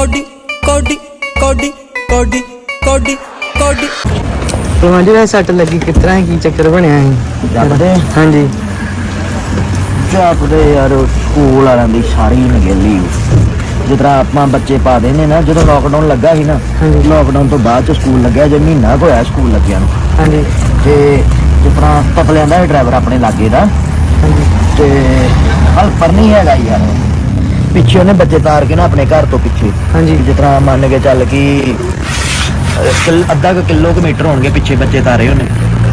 Cody ਕੋਡੀ ਕੋਡੀ ਕੋਡੀ ਕੋਡੀ ਕੋਡੀ। ਤੇ ਹਾਂਜੀ ਵੈਸੇ ਸੱਟ ਲੱਗੀ ਕਿਸ ਤਰ੍ਹਾਂ ਕੀ ਚੱਕਰ ਬਣਿਆ ਸੀ ਜਾਪਦੇ? ਹਾਂਜੀ। ਜਾਪਦੇ ਯਾਰ ਸਕੂਲ ਵਾਲਿਆਂ ਦੀ ਸਾਰੀ ਨਗੇਲੀ। ਜਿਸ ਤਰ੍ਹਾਂ ਆਪਾਂ ਬੱਚੇ ਪਾ ਦੇਨੇ ਨਾ ਜਦੋਂ ਲੋਕਡਾਊਨ ਲੱਗਾ ਸੀ ਨਾ। ਲੋਕਡਾਊਨ ਤੋਂ ਬਾਅਦ ਚ ਸਕੂਲ ਲੱਗਿਆ ਜੇ ਮਹੀਨਾ ਕੁ ਹੋਇਆ ਸਕੂਲ ਲੱਗਿਆ ਨੂੰ। ਹਾਂਜੀ। ਤੇ ਜਿਸ ਤਰ੍ਹਾਂ ਤਪਲਿਆਂ ਦਾ ਡਰਾਈਵਰ ਆਪਣੇ ਲਾਗੇ ਦਾ। ਤੇ ਹਲਪਰ ਨਹੀਂ ਹੈਗਾ ਯਾਰ। ਪਿੱਛੇ ਉਹਨੇ ਬੱਚੇ ਤਾਰ ਕੇ ਨਾ ਆਪਣੇ ਘਰ ਤੋਂ ਪਿੱਛੇ। ਹਾਂਜੀ। ਜਿਸ ਤਰ੍ਹਾਂ ਮੰਨ ਕੇ ਚੱਲ ਕਿ ਅਹ, ਕਿਲ- ਅੱਧਾ ਕੁ ਕਿਲੋਮੀਟਰ ਹੋਣਗੇ ਪਿੱਛੇ ਬੱਚੇ ਤਾਰੇ ਉਹਨੇ।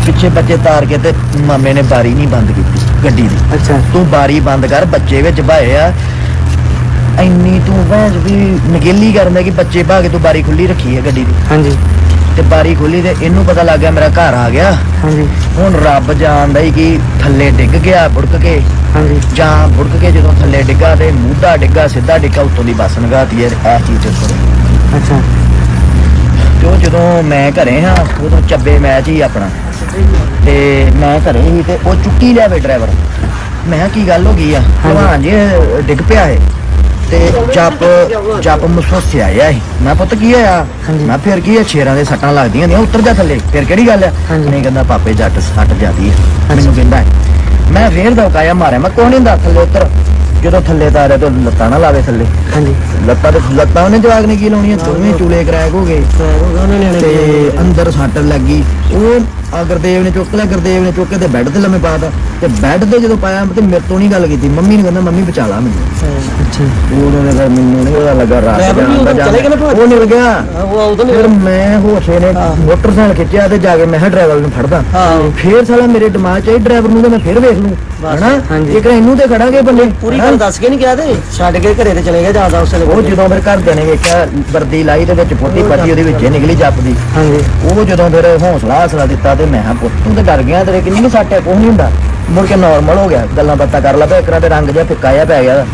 ਪਿੱਛੇ ਬੱਚੇ ਤਾਰ ਕੇ ਤੇ ਮਾਮੇ ਨੇ ਬਾਰੀ ਨਹੀਂ ਬੰਦ ਕੀਤੀ ਗੱਡੀ ਦੀ। ਅੱਛਾ। ਤੂੰ ਬਾਰੀ ਬੰਦ ਕਰ ਬੱਚੇ ਵਿੱਚ ਭਾਏ ਆ। ਇੰਨੀ ਤੂੰ ਭੈਣ ਵੀ ਨਗੇਲੀ ਕਰਦਾ ਕਿ ਬੱਚੇ ਭਾ ਕੇ ਤੂੰ ਬਾਰੀ ਖੁੱਲੀ ਰੱਖੀ ਹੈ ਗੱਡੀ ਦੀ। ਹਾਂਜੀ। ਤੇ ਬਾਰੀ ਖੁੱਲੀ ਤੇ ਇਹਨੂੰ ਪਤਾ ਲੱਗ ਗਿਆ ਮੇਰਾ ਘਰ ਆ ਗਿਆ। ਹਾਂਜੀ। ਹੁਣ ਰੱਬ ਜਾਣਦਾ ਹੀ ਕਿ ਥੱਲੇ ਡਿੱਗ ਗਿਆ ਬੁੜਕ ਕੇ। ਹਾਂਜੀ। ਜਾਂ ਬੁੜਕ ਕੇ ਜਦੋਂ ਥੱਲੇ ਡਿੱਗਾ ਤੇ ਮੂਧਾ ਡਿੱਗਾ ਸਿੱਧਾ ਡਿੱਗਾ ਉੱਤੋਂ ਦੀ ਬੱਸ ਨਗਾਤੀ ਹੈ ਇਹ ਚੀਜ਼ ਦੇ ਉੱਪਰ। ਅੱਛਾ। ਤੇ ਉਹ ਜਦੋਂ ਮੈਂ ਘਰੇ ਹਾਂ ਉਦੋਂ ਚੱਬੇ ਮੈਚ ਹੀ ਆਪਣਾ। ਤੇ ਮੈਂ ਘਰੇ ਹੀ ਤੇ ਉਹ ਚੁੱਕੀ ਲਿਆਵੇ ਡਰਾਈਵਰ। ਮੈਂ ਕਿਹਾ ਕੀ ਗੱਲ ਹੋ ਗਈ ਆ? ਭਲਵਾਨ ਜੀ ਡਿੱਗ ਪਿਆ ਹੈ ਤੇ ਜੱਪ ਜੱਪ ਆਇਆ ਸੀ ਮੈਂ ਪੁੱਤ ਕੀ ਹੋਇਆ। ਮੈਂ ਫਿਰ ਕੀ ਹੈ ਸ਼ੇਰਾਂ ਦੇ ਸੱਟਾਂ ਲੱਗਦੀਆਂ ਨੇ ਉੱਤਰ ਜਾ ਥੱਲੇ। ਫਿਰ ਕਿਹੜੀ ਗੱਲ ਆ। ਨਹੀਂ ਕਹਿੰਦਾ ਪਾਪੇ ਜੱਟ ਸੱਟ ਜਾਂਦੀ ਹੈ ਮੈਨੂੰ ਕਹਿੰਦਾ। ਮੈਂ ਫੇਰ ਦੌਕਾਇਆ ਮਾਰਿਆ। ਮੈਂ ਕੋਈ ਨਹੀਂ ਦਾ ਥੱਲੇ ਉੱਤਰ? ਜਦੋਂ ਥੱਲੇ ਤਾਰਿਆ ਤਾਂ ਲੱਤਾਂ ਨਾ ਲਾਵੇ ਥੱਲੇ। ਹਾਂਜੀ। ਲੱਤਾਂ ਤੇ ਲੱਤਾਂ ਉਹਨੇ ਜਵਾਗ ਨੇ ਕੀ ਲਾਉਣੀਆਂ? ਦੋਵੇਂ ਚੂਲੇ ਕਰੈਕ ਹੋ ਗਏ। ਤੇ ਅੰਦਰ ਸੱਟ ਲੱਗੀ। ਉਹ ਆ ਗੁਰਦੇਵ ਨੇ ਚੁੱਕ ਲਿਆ ਗੁਰਦੇਵ ਨੇ ਚੁੱਕ ਕੇ ਤੇ ਬੈੱਡ ਤੇ ਲੰਮੇ ਪਾਤਾ ਤੇ ਬੈੱਡ ਤੇ ਜਦੋਂ ਪਾਇਆ ਤੇ ਮੇਰੇ ਤੋਂ ਨਹੀਂ ਗੱਲ ਕੀਤੀ। ਮੰਮੀ ਨੇ ਕਹਿੰਦਾ ਮੰਮੀ ਬਚਾ ਲਾ ਮੈਨੂੰ। ਅੱਛਾ ਉਹਨੇ ਲੱਗਾ ਮੈਨੂੰ ਨਹੀਂ ਉਹਦਾ ਲੱਗਾ ਰਾਤ Driver ਵੀ ਜਾਣ ਦਾ ਉਦੋਂ ਚਲੇ ਗਏ ਨਾ ਜਾਣ ਭਾਵੇਂ? ਉਹ ਨਿਕਲ ਗਿਆ। ਉਹ ਉਦੋਂ ਫਿਰ ਮੈਂ ਹੋਸ਼ੇ ਨੇ ਮੋਟਰਸਾਈਕਲ ਖਿੱਚਿਆ ਤੇ ਜਾ ਕੇ ਮੈਂ ਡਰਾਈਵਰ ਨੂੰ ਫੜਦਾ। ਫੇਰ ਸਾਲਾ ਮੇਰੇ ਦਿਮਾਗ 'ਚ ਇਹ ਡਰਾਈਵਰ ਨੂੰ ਤਾਂ ਮੈਂ ਫੇਰ ਵੇਖ ਲੂੰ। ਹਨਾ? ਹਾਂਜੀ। ਇੱਕ ਇਹਨੂੰ ਤੇ ਖੜਾਂਗੇ ਬੰਦੇ ਪੂਰੀ ਹਨਾ? ਗੱਲ ਦੱਸ ਕੇ ਨਹੀਂ ਗਿਆ ਤੇ? ਛੱਡ ਕੇ ਘਰੇ ਤੇ ਚਲੇ ਗਿਆ ਜ਼ਿਆਦਾ ਉਸ ਉਹ ਜਦੋਂ ਮੇਰੇ ਘਰਦਿਆਂ ਨੇ ਵੇਖਿਆ ਵਰਦੀ ਲਾਈ ਤੇ ਵਿੱਚ ਫੋਟੀ ਪੱਟੀ ਉਹਦੇ ਵਿੱਚ ਨਿਕਲੀ ਜੱਪਦੀ ਹਾਂਜੀ। ਉਹ ਜਦੋਂ ਫਿਰ ਹੌਸਲਾ ਹੌਸਲਾ ਦਿੱਤਾ ਤੇ ਮੈਂ ਹਾਂ ਪੁੱਤ ਤੂੰ ਤੇ ਡਰ ਗਿਆ ਤੇਰੇ ਕਿੰਨੀ ਕੁ ਸੱਟ ਹੈ ਨਹੀਂ ਹੁੰਦਾ। ਮੁੜ ਕੇ ਨਾਰਮਲ ਹੋ ਗਿਆ ਗੱਲਾਂ ਬਾਤਾਂ ਕਰ ਲਾ ਪਿਆ ਇੱਕ ਤੇ ਰੰਗ ਜਿਹਾ ਫਿੱਕਾ ਜਿਹਾ ਪੈ ਗਿਆ।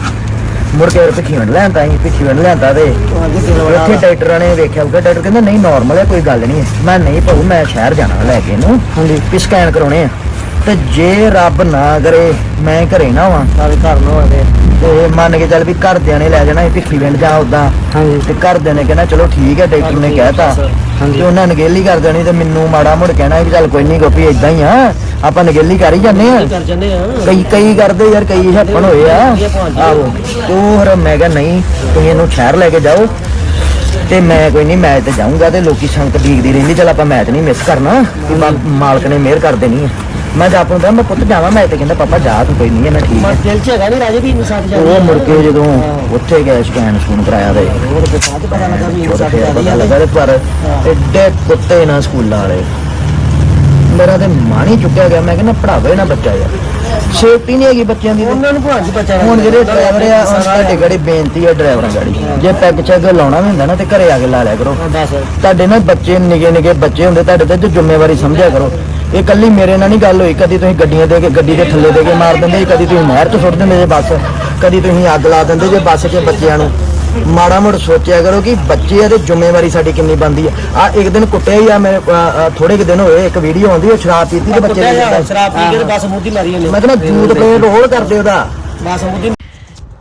ਮੁੜ ਕੇ ਪਿੱਛੀ ਵੰਡ ਲੈਂਦਾ ਸੀ ਪਿੱਛੀ ਵੰਡ ਲੈਂਦਾ ਤੇ ਉੱਥੇ ਡਾਕਟਰਾਂ ਨੇ ਵੇਖਿਆ ਉਹ ਡਾਕਟਰ ਕਹਿੰਦਾ ਨਹੀਂ ਨਾਰਮਲ ਹੈ ਕੋਈ ਗੱਲ ਨਹੀਂ। ਹੈ ਮੈਂ ਨਹੀਂ ਭਾਊ ਮੈਂ ਸ਼ਹਿਰ ਜਾਣਾ ਲੈ ਕੇ ਇਹਨੂੰ ਹਾਂਜੀ। ਵੀ ਸਕੈਨ ਕਰਾਉਣੇ ਆ। ਤੇ ਜੇ ਰੱਬ ਨਾ ਕਰੇ ਮੈਂ ਘਰੇ ਨਾ ਆਵਾਂ। ਸਾਰੇ ਘਰ ਨੂੰ ਆਵੇ ਤੇ ਮੰਨ ਕੇ ਚੱਲ ਵੀ ਘਰਦਿਆਂ ਨੇ ਲੈ ਜਾਣਾ ਇਹ ਭਿੱਖੀ ਵਿੰਡ ਜਾਂ ਉਦਾਂ ਹਾਂਜੀ। ਤੇ ਘਰਦਿਆਂ ਨੇ ਕਹਿਣਾ ਚਲੋ ਠੀਕ ਹੈ ਡਾਕਟਰ ਨੇ ਕਹਿਤਾ। ਹਾਂਜੀ। ਤੇ ਉਹਨਾਂ ਨਗੇਲੀ ਕਰ ਦੇਣੀ ਤੇ ਮੈਨੂੰ ਮਾੜਾ ਮੁੜ ਕਹਿਣਾ ਵੀ ਚੱਲ ਕੋਈ ਨਹੀਂ ਗੋਪੀ ਇਦਾਂ ਹੀ ਆ। ਆਪਾਂ ਨਗੇਲੀ ਕਰ ਹੀ ਜਾਂਦੇ ਆ। ਕਰ ਆ। ਕਈ ਕਈ ਕਰਦੇ ਯਾਰ ਕਈ ਹੈਪਨ ਹੋਏ ਆ। ਆਹੋ। ਤੇ ਉਹ ਫਿਰ ਮੈਂ ਕਿਹਾ ਨਹੀਂ ਤੁਸੀਂ ਇਹਨੂੰ ਸ਼ਹਿਰ ਲੈ ਕੇ ਜਾਓ। ਤੇ ਮੈਂ ਕੋਈ ਨਹੀਂ ਮੈਚ ਤੇ ਜਾਊਂਗਾ ਤੇ ਲੋਕੀ ਸੰਗਤ ਡੀਕਦੀ ਰਹਿੰਦੀ ਚਲ ਆਪਾਂ ਮੈਚ ਨਹੀਂ ਮਿਸ ਕਰਨਾ। ਮਾ- ਮਾਲਕ ਨੇ ਮਿਹਰ ਕਰ ਦੇਣੀ ਹੈ ਮੈਂ ਜਾ ਪਾਉਂਦਾ ਮੈਂ ਪੁੱਤ ਜਾਵਾਂ ਮੈਚ ਤੇ ਕਹਿੰਦਾ ਪਾਪਾ ਜਾ ਤੂੰ ਕੋਈ ਨਹੀਂ ਹੈ ਮੈਂ ਠੀਕ ਹੈ। ਦਿਲ ਚ ਹੈਗਾ ਨਹੀਂ ਰਾਜੇ ਵੀ ਇੰਨੀ ਸਾਥ ਉਹ ਮੁੜ ਕੇ ਜਦੋਂ ਉੱਥੇ ਗਏ ਸਕੈਨ ਸਕੂਨ ਕਰਾਇਆ ਤੇ। ਹੋਰ ਤੇ ਬਾਅਦ ਚ ਪਤਾ ਲੱਗਾ ਵੀ ਇੰਨੀ ਉਹਦਾ ਸਾਥ ਫਿਰ ਪਤਾ ਲੱਗਾ ਤੇ ਪਰ ਐਡੇ ਕੁੱਤੇ ਨਾ ਸਕੂਲਾਂ ਵਾਲੇ। ਮੇਰਾ ਤੇ ਮਨ ਹੀ ਚੁੱਕਿਆ ਗਿਆ ਮੈਂ ਕਹਿੰਦਾ ਪੜਾਵੇ ਨਾ ਬੱਚਾ ਯਾਰ। ਸੇਫਟੀ ਨਹੀਂ ਹੈਗੀ ਬੱਚਿਆਂ ਦੀ ਤੇ। ਉਹਨਾਂ ਨੂੰ ਭਾਂਜ ਬਚਾ ਹੁਣ ਜਿਹੜੇ ਡਰਾਈਵਰ ਆ ਉਹਨਾਂ ਤੁਹਾਡੇ ਗਾੜੀ ਬੇਨਤੀ ਹੈ ਡਰਾਈਵਰਾਂ ਗਾੜੀ ਜੇ ਪੈਗ ਚੈਗ ਲਾਉਣਾ ਵੀ ਹੁੰਦਾ ਨਾ ਤੇ ਘਰੇ ਆ ਕੇ ਲਾ ਲਿਆ ਕਰੋ। ਤੁਹਾਡੇ ਨਾਲ ਬੱਚੇ ਨਿਗੇ ਨਿਗੇ ਬੱਚੇ ਹੁੰਦੇ ਤੁਹਾਡੇ ਤੇ ਜ਼ਿੰਮੇਵਾਰੀ ਸਮਝਿਆ ਕਰੋ। ਇਹ ਕੱਲੀ ਮੇਰੇ ਨਾਲ ਨਹੀਂ ਗੱਲ ਹੋਈ। ਕਦੀ ਤੁਸੀਂ ਗੱਡੀਆਂ ਦੇ ਕੇ ਗੱਡੀ ਦੇ ਥੱਲੇ ਦੇ ਕੇ ਮਾਰ ਦਿੰਦੇ ਜੀ, ਕਦੀ ਤੁਸੀਂ ਨਹਿਰ 'ਚ ਸੁੱਟ ਦਿੰਦੇ ਜੇ ਬੱਸ। ਕਦੀ ਤੁਸੀਂ ਅੱਗ ਲਾ ਦਿੰਦੇ ਜੇ ਬੱਸ 'ਚ ਬੱਚਿਆਂ ਨੂੰ। ਮਾੜਾ ਮੋੜ ਸੋਚਿਆ ਕਰੋ ਕਿ ਬੱਚੇ ਆ ਤੇ ਜ਼ਿੰਮੇਵਾਰੀ ਸਾਡੀ ਕਿੰਨੀ ਬਣਦੀ ਆ। ਆ ਇੱਕ ਦਿਨ ਕੁੱਟਿਆ ਹੀ ਆ ਮੇਰੇ ਥੋੜੇ ਕੁ ਦਿਨ ਹੋਏ ਇੱਕ ਵੀਡੀਓ ਆਉਂਦੀ ਉਹ ਸ਼ਰਾਬ ਪੀਤੀ ਤੇ ਬੱਚੇ ਨੇ। ਸ਼ਰਾਬ ਪੀ ਕੇ ਬਸ ਮੂੰਹ ਦੀ ਮਾਰੀ ਉਹਨੇ। ਮੈਂ ਕਹਿੰਦਾ ਜੂਤ ਪੇ ਰੋਲ ਕਰਦੇ ਉਹਦਾ। ਬਸ ਮੂੰਹ